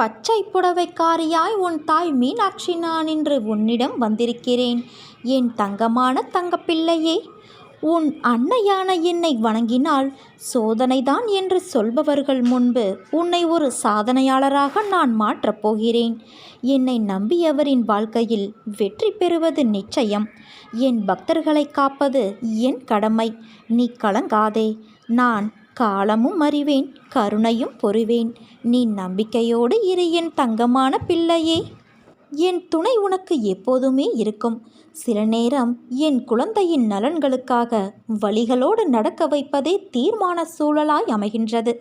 பச்சை புடவைக்காரியாய் உன் தாய் மீனாட்சி நான் இன்று உன்னிடம் வந்திருக்கிறேன். என் தங்கமான தங்கப்பிள்ளையே உன் அன்னையான என்னை வணங்கினால் சோதனைதான் என்று சொல்பவர்கள் முன்பு உன்னை ஒரு சாதனையாளராக நான் மாற்றப் போகிறேன். என்னை நம்பியவரின் வாழ்க்கையில் வெற்றி பெறுவது நிச்சயம். என் பக்தர்களை காப்பது என் கடமை. நீ கலங்காதே. நான் காலமும் அறிவேன் கருணையும் பொறுவேன். நீ நம்பிக்கையோடு இரு என் தங்கமான பிள்ளையே. என் துணை உனக்கு எப்போதுமே இருக்கும். சில நேரம் என் குழந்தையின் நலன்களுக்காக வழிகளோடு நடக்க வைப்பதே தீர்மான சூழலாய் அமைகின்றது.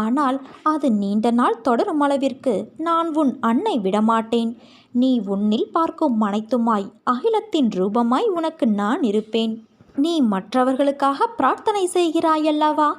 ஆனால் அது நீண்ட நாள் தொடரும் அளவிற்கு நான் உன் அன்னை விடமாட்டேன். நீ உன்னில் பார்க்கும் அனைத்துமாய் அகிலத்தின் ரூபமாய் உனக்கு நான் இருப்பேன். நீ மற்றவர்களுக்காக பிரார்த்தனை செய்கிறாயல்லவா?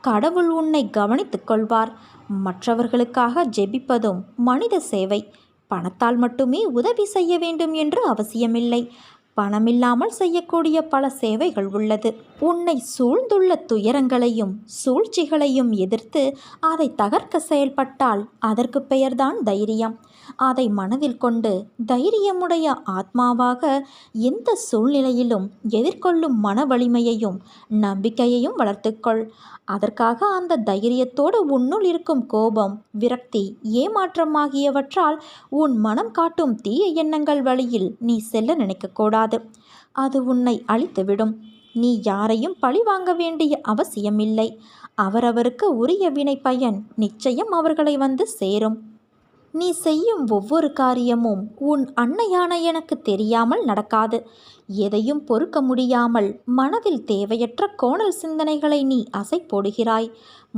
கடவுள் உன்னை கவனித்துக் கொள்வார். மற்றவர்களுக்காக ஜெபிப்பதும் மனித சேவை. பணத்தால் மட்டுமே உதவி செய்ய வேண்டும் என்று அவசியமில்லை. பணமில்லாமல் செய்யக்கூடிய பல சேவைகள் உள்ளது. உன்னை சூழ்ந்துள்ள துயரங்களையும் சூழ்ச்சிகளையும் எதிர்த்து அதை தகர்க்க செயல்பட்டால் அதற்கு பெயர்தான் தைரியம். அதை மனதில் கொண்டு தைரியமுடைய ஆத்மாவாக எந்த சூழ்நிலையிலும் எதிர்கொள்ளும் மன வலிமையையும் நம்பிக்கையையும் வளர்த்துக்கொள். அதற்காக அந்த தைரியத்தோடு உன்னுள் இருக்கும் கோபம் விரக்தி ஏமாற்றம் ஆகியவற்றால் உன் மனம் காட்டும் தீய எண்ணங்கள் வழியில் நீ செல்ல நினைக்கக்கூடாது. அது உன்னை அழித்துவிடும். நீ யாரையும் பழி வாங்க வேண்டிய அவசியமில்லை. அவரவருக்கு உரிய வினை பயன் நிச்சயம் அவர்களை வந்து சேரும். நீ செய்யும் ஒவ்வொரு காரியமும் உன் அன்னையான எனக்கு தெரியாமல் நடக்காது. எதையும் பொறுக்க முடியாமல் மனதில் தேவையற்ற கோணல் சிந்தனைகளை நீ அசை போடுகிறாய்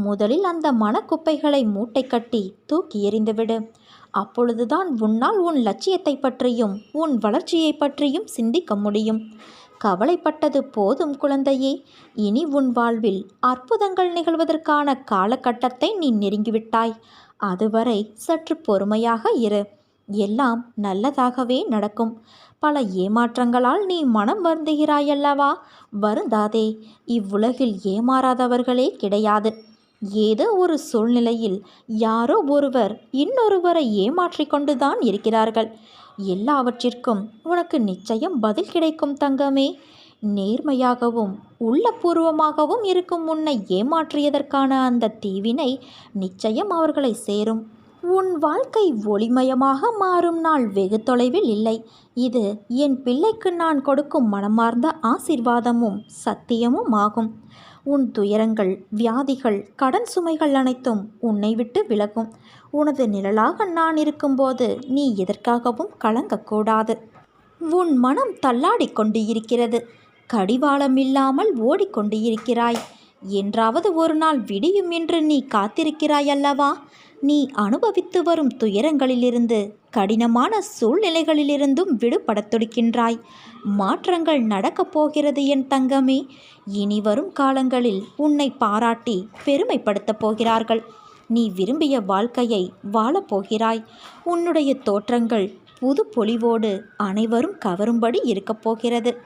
முதலில் அந்த மனக்குப்பைகளை மூட்டை கட்டி தூக்கி எறிந்துவிடு. அப்பொழுதுதான் உன்னால் உன் லட்சியத்தை பற்றியும் உன் வளர்ச்சியை பற்றியும் சிந்திக்க முடியும். கவலைப்பட்டது போதும் குழந்தையே. இனி உன் வாழ்வில் அற்புதங்கள் நிகழ்வதற்கான காலகட்டத்தை நீ நெருங்கிவிட்டாய். அதுவரை சற்று பொறுமையாக இரு. எல்லாம் நல்லதாகவே நடக்கும். பல ஏமாற்றங்களால் நீ மனம் வருந்துகிறாயல்லவா? வருந்தாதே. இவ்வுலகில் ஏமாறாதவர்களே கிடையாது. ஏதோ ஒரு சூழ்நிலையில் யாரோ ஒருவர் இன்னொருவரை ஏமாற்றிக்கொண்டுதான் இருக்கிறார்கள். எல்லாவற்றிற்கும் உனக்கு நிச்சயம் பதில் கிடைக்கும் தங்கமே. நேர்மையாகவும் உள்ளபூர்வமாகவும் இருக்கும் உன்னை ஏமாற்றியதற்கான அந்த தீவினை நிச்சயம் அவர்களை சேரும். உன் வாழ்க்கை ஒளிமயமாக மாறும் நாள் வெகு தொலைவில் இல்லை. இது என் பிள்ளைக்கு நான் கொடுக்கும் மனமார்ந்த ஆசிர்வாதமும் சத்தியமும் ஆகும். உன் துயரங்கள் வியாதிகள் கடன் சுமைகள் அனைத்தும் உன்னை விட்டு விலகும். உனது நிழலாக நான் இருக்கும்போது நீ எதற்காகவும் கலங்கக்கூடாது. உன் மனம் தள்ளாடிக்கொண்டு இருக்கிறது கடிவாளம் இல்லாமல் ஓடிக்கொண்டு இருக்கிறாய் என்றாவது ஒரு நாள் விடியும் என்று நீ காத்திருக்கிறாய் அல்லவா? நீ அனுபவித்து வரும் துயரங்களிலிருந்து கடினமான சூழ்நிலைகளிலிருந்தும் விடுபடத் துடிக்கின்றாய். மாற்றங்கள் நடக்கப் போகிறது என் தங்கமே. இனி வரும் காலங்களில் உன்னை பாராட்டி பெருமைப்படுத்தப் போகிறார்கள். நீ விரும்பிய வாழ்க்கையை வாழப்போகிறாய் உன்னுடைய தோற்றங்கள் புது பொலிவோடு அனைவரும் கவரும்படி இருக்கப் போகிறது.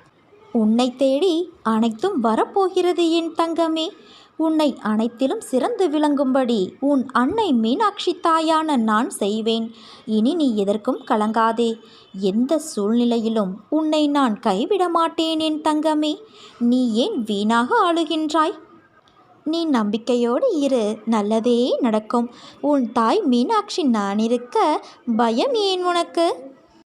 உன்னை தேடி அனைத்தும் வரப்போகிறது என் தங்கமே. உன்னை அனைத்திலும் சிறந்து விளங்கும்படி உன் அன்னை மீனாட்சி தாயான நான் செய்வேன். இனி நீ எதற்கும் கலங்காதே. எந்த சூழ்நிலையிலும் உன்னை நான் கைவிட மாட்டேன் என் தங்கமே. நீ ஏன் வீணாக ஆளுகின்றாய் நீ நம்பிக்கையோடு இரு. நல்லதே நடக்கும். உன் தாய் மீனாட்சி நான் இருக்க பயம் ஏன் உனக்கு?